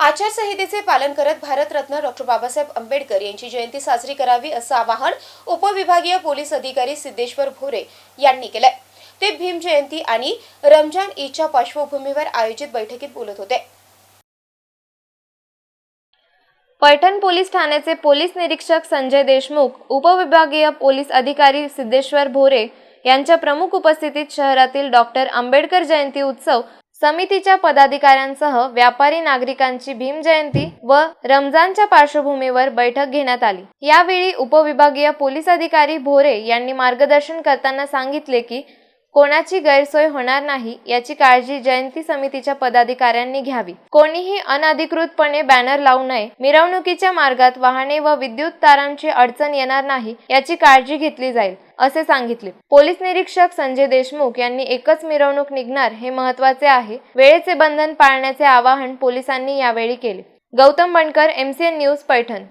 आचारसंहितेचे पालन करत भारतरत्न डॉक्टर बाबासाहेब आंबेडकर यांची जयंती साजरी करावी असं आवाहन उपविभागीय पोलीस अधिकारी सिद्धेश्वर भोरे यांनी केलंय. ते भीम जयंती आणि रमजान ईदच्या पार्श्वभूमीवर आयोजित बैठकीत बोलत होते. पैठण पोलीस ठाण्याचे पोलीस निरीक्षक संजय देशमुख उपविभागीय पोलीस अधिकारी सिद्धेश्वर भोरे यांच्या प्रमुख उपस्थितीत शहरातील डॉक्टर आंबेडकर जयंती उत्सव समितीच्या पदाधिकाऱ्यांसह व्यापारी नागरिकांची भीम जयंती व रमजानच्या पार्श्वभूमीवर बैठक घेण्यात आली. यावेळी उपविभागीय पोलीस अधिकारी भोरे यांनी मार्गदर्शन करताना सांगितले की कोणाची गैरसोय होणार नाही याची काळजी जयंती समितीच्या पदाधिकाऱ्यांनी घ्यावी. कोणीही अनधिकृतपणे बॅनर लावू नये. मिरवणुकीच्या मार्गात वाहने व विद्युत तारांची अडचण येणार नाही याची काळजी घेतली जाईल असे सांगितले. पोलीस निरीक्षक संजय देशमुख यांनी एकच मिरवणूक निघणार हे महत्त्वाचे आहे. वेळेचे बंधन पाळण्याचे आवाहन पोलिसांनी यावेळी केले. Gautam Bankar MCN news Paithan.